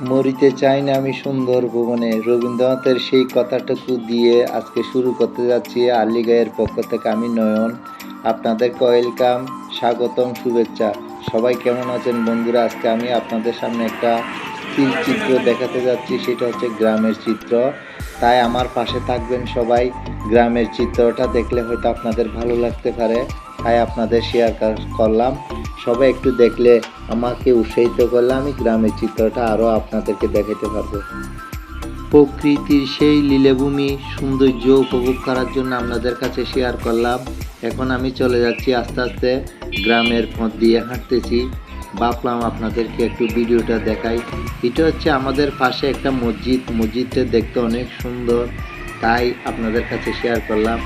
মরিতে চাই না আমি সুন্দর ভুবনে। রবীন্দ্রনাথের সেই কথাটুকু দিয়ে আজকে শুরু করতে যাচ্ছি আলিগায়ের পক্ষ থেকে আমি নয়ন। আপনাদেরকে ওয়েলকাম স্বাগতম, শুভেচ্ছা। সবাই কেমন আছেন বন্ধুরা? আজকে আমি আপনাদের সামনে একটা স্থির চিত্র দেখাতে যাচ্ছি, সেটা হচ্ছে গ্রামের চিত্র। তাই আমার পাশে থাকবেন সবাই। গ্রামের চিত্রটা দেখলে হয়তো আপনাদের ভালো লাগতে পারে। তাই আপনাদের শেয়ার করলাম। সবাই একটু দেখলে আমাকে উৎসাহিত করলে আমি গ্রামের চিত্রটা আরও আপনাদেরকে দেখাতে পারব। প্রকৃতির সেই লীলাভূমি, সৌন্দর্য উপভোগ করার জন্য আপনাদের কাছে শেয়ার করলাম। এখন আমি চলে যাচ্ছি আস্তে আস্তে গ্রামের পথ দিয়ে হাঁটতেছি। ভাবলাম আপনাদেরকে একটু ভিডিওটা দেখাই। এটা হচ্ছে আমাদের পাশে একটা মসজিদ। মসজিদটা দেখতে অনেক সুন্দর, তাই আপনাদের কাছে শেয়ার করলাম।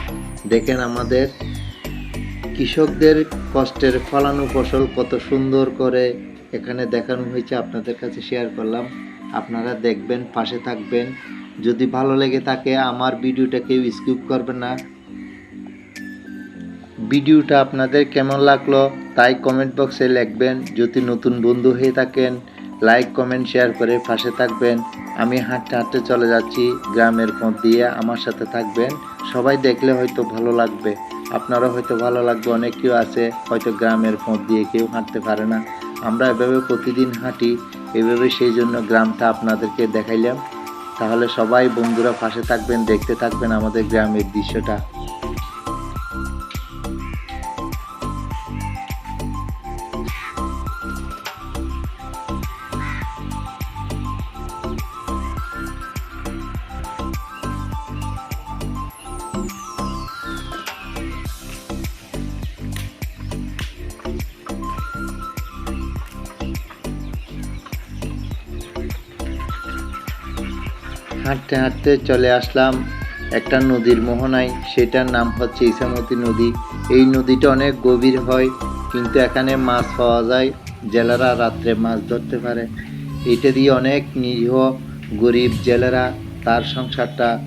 দেখেন আমাদের কৃষকদের কষ্টের ফলানো ফসল কত সুন্দর করে এখানে দেখানো হয়েছে, আপনাদের কাছে শেয়ার করলাম। আপনারা দেখবেন, পাশে থাকবেন। যদি ভালো লেগে থাকে, আমার ভিডিওটা কেউ স্কিপ করবে না। ভিডিওটা আপনাদের কেমন লাগল, তাই কমেন্ট বক্সে লিখবেন। যদি নতুন বন্ধু হয়ে থাকেন লাইক কমেন্ট শেয়ার করে পাশে থাকবেন। আমি হাঁটতে হাঁটতে চলে যাচ্ছি, গ্রামের পথ দিয়ে আমার সাথে থাকবেন। সবাই দেখলে হয়তো ভালো লাগবে। আপনারও হয়তো ভালো লাগবে, অনেক কেউ আছে, হয়তো গ্রামের পথ দিয়ে কেউ হাঁটতে পারে না। আমরা এভাবে প্রতিদিন হাঁটি, এভাবে সেই জন্য গ্রামটা আপনাদেরকে দেখাইলাম। তাহলে সবাই বন্ধুরা পাশে থাকবেন, দেখতে থাকবেন আমাদের গ্রামের দৃশ্যটা। হাঁটতে হাঁটতে চলে আসলাম একটা নদীর মোহনায়। সেটার নাম হচ্ছে ইসামতি নদী। এই নদীটা অনেক গভীর হয়, কিন্তু এখানে মাছ পাওয়া যায়, জেলেরা রাত্রে মাছ ধরতে পারে। এটা দিয়ে অনেক নিরীহ, গরিব জেলেরা তার সংসারটা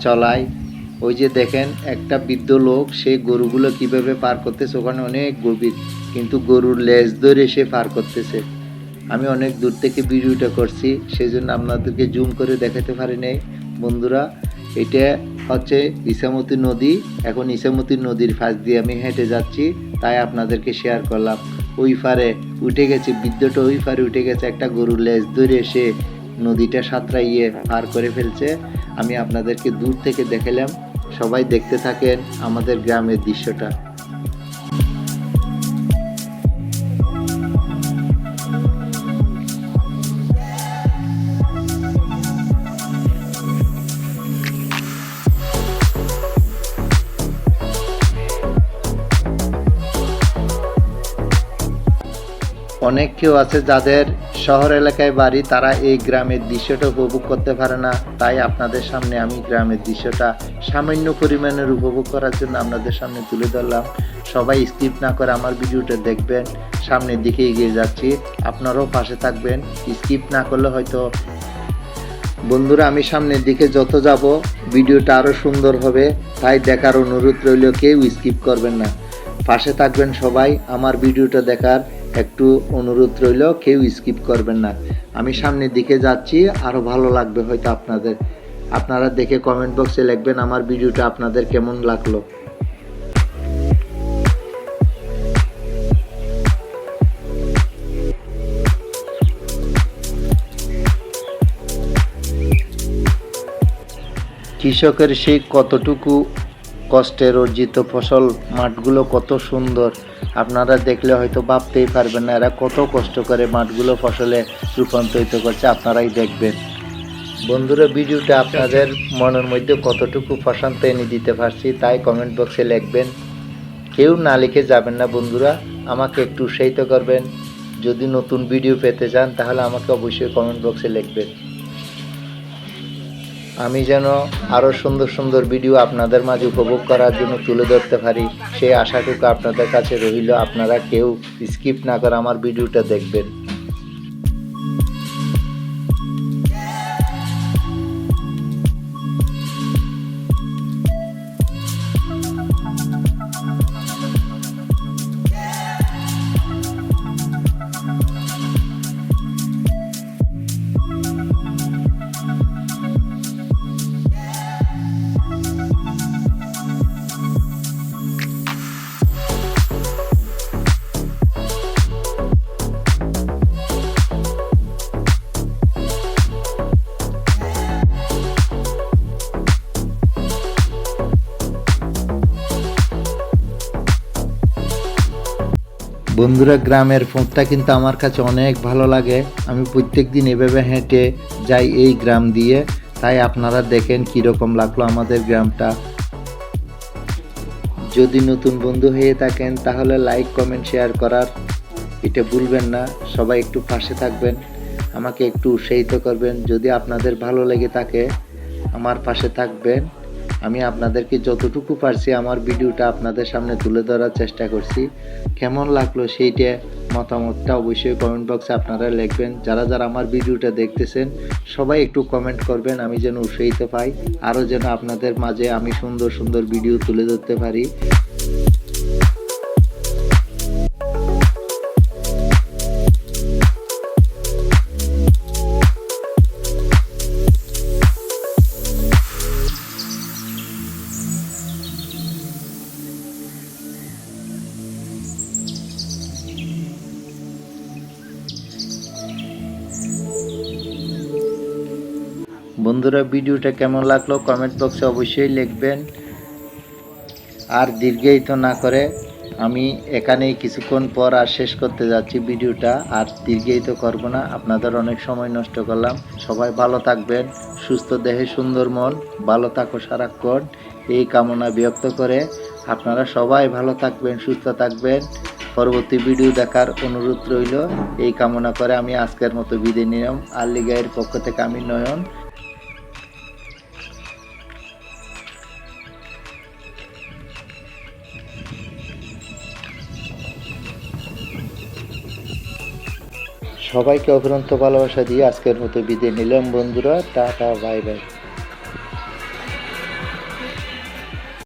চলায়। ওই যে দেখেন, একটা বৃদ্ধ লোক, সে গরুগুলো কীভাবে পার করতেছে, ওখানে অনেক গভীর। কিন্তু গরুর লেজ ধরে সে পার করতেছে। আমি অনেক দূর থেকে ভিডিওটা করছি সেই জন্য আপনাদেরকে জুম করে দেখাতে পারি নাই। বন্ধুরা, এটা হচ্ছে ইসামতি নদী। এখন ইসামতি নদীর পাশ দিয়ে আমি হেঁটে যাচ্ছি, তাই আপনাদেরকে শেয়ার করলাম। ওই পারে উঠে গেছে বিদ্যুৎটা ওই পারে উঠে গেছে, একটা গরুর লেজ ধরে এসে নদীটা সাঁতরাইয়ে পার করে ফেলছে। আমি আপনাদেরকে দূর থেকে দেখালাম। সবাই দেখতে থাকেন আমাদের গ্রামের দৃশ্যটা। অনেক কেউ আছে যাদের শহর এলাকায় বাড়ি, তারা এই গ্রামের দৃশ্যটা উপভোগ করতে পারে না। তাই আপনাদের সামনে আমি গ্রামের দৃশ্যটা সামান্য পরিমাণের উপভোগ করার জন্য আপনাদের সামনে তুলে ধরলাম। সবাই স্কিপ না করে আমার ভিডিওটা দেখবেন। সামনের দিকে এগিয়ে যাচ্ছি। আপনারাও পাশে থাকবেন। স্কিপ না করলে হয়তো বন্ধুরা, আমি সামনের দিকে যত যাব, ভিডিওটা আরও সুন্দর হবে। তাই দেখার অনুরোধ রইল, কেউ স্কিপ করবেন না। পাশে থাকবেন সবাই। আমার ভিডিওটা দেখার একটু অনুরোধ রইল, কেউ স্কিপ করবেন না। আমি সামনের দিকে যাচ্ছি আরও ভালো লাগবে হয়তো আপনাদের। আপনারা দেখে কমেন্ট বক্সে লিখবেন আমার ভিডিওটা আপনাদের কেমন লাগল। কৃষকের সেই কতটুকু কষ্টের অর্জিত ফসল মাঠগুলো কত সুন্দর। আপনারা দেখলে হয়তো ভাবতেই পারবেন না এরা কত কষ্ট করে মাঠগুলো ফসলে রূপান্তরিত করছে, আপনারাই দেখবেন। বন্ধুরা, ভিডিওটা আপনাদের মনের মধ্যে কতটুকু প্রশান্ত এনে দিতে পারছি তাই কমেন্ট বক্সে লিখবেন। কেউ না লিখে যাবেন না বন্ধুরা, আমাকে একটু উৎসাহিত করবেন। যদি নতুন ভিডিও পেতে চান তাহলে আমাকে অবশ্যই কমেন্ট বক্সে লিখবেন। আমি যেন আরও সুন্দর সুন্দর ভিডিও আপনাদের মাঝে উপভোগ করার জন্য তুলে ধরতে পারি। সেই আশাটুকু আপনাদের কাছে রইল। আপনারা কেউ স্কিপ না করে আমার ভিডিওটা দেখবেন। বন্ধুরা, গ্রামের পথটা কিন্তু আমার কাছে অনেক ভালো লাগে। আমি প্রত্যেক দিন এভাবে হেঁটে যাই এই গ্রাম দিয়ে। তাই আপনারা দেখেন কীরকম লাগল আমাদের গ্রামটা। যদি নতুন বন্ধু হয়ে থাকেন, তাহলে লাইক কমেন্ট শেয়ার করার এটা ভুলবেন না। সবাই একটু পাশে থাকবেন। আমাকে একটু উৎসাহিত করবেন। যদি আপনাদের ভালো লেগে থাকে, আমার পাশে থাকবেন। আমি আপনাদেরকে যতটুকু পারছি আমার ভিডিওটা আপনাদের সামনে তুলে ধরার চেষ্টা করছি। কেমন লাগল সেইটা মতামতটা অবশ্যই কমেন্ট বক্সে আপনারা লিখবেন। যারা যারা আমার ভিডিওটা দেখতেছেন, সবাই একটু কমেন্ট করবেন, আমি যেন উৎসাহিত পাই। আরও যেন আপনাদের মাঝে আমি সুন্দর সুন্দর ভিডিও তুলে ধরতে পারি। বন্ধুরা, ভিডিওটা কেমন লাগল কমেন্ট বক্সে অবশ্যই লিখবেন। আর দীর্ঘায়িত না করে আমি এখানেই কিছুক্ষণ পর আর শেষ করতে যাচ্ছি ভিডিওটা। আর দীর্ঘায়িত করব না, আপনাদের অনেক সময় নষ্ট করলাম। সবাই ভালো থাকবেন, সুস্থ দেহে সুন্দর মন, ভালো থাকো সারাক্ষণ। এই কামনা ব্যক্ত করে আপনারা সবাই ভালো থাকবেন, সুস্থ থাকবেন। পরবর্তী ভিডিও দেখার অনুরোধ রইল। এই কামনা করে আমি আজকের মতো বিদায় নিলাম। আল্লি গায়ের পক্ষ থেকে আমি নয়ন। সবাইকে অফুরন্ত ভালোবাসা দিয়ে আজকের মতো বিদে নিলাম বন্ধুরা টাটা বাই বাই।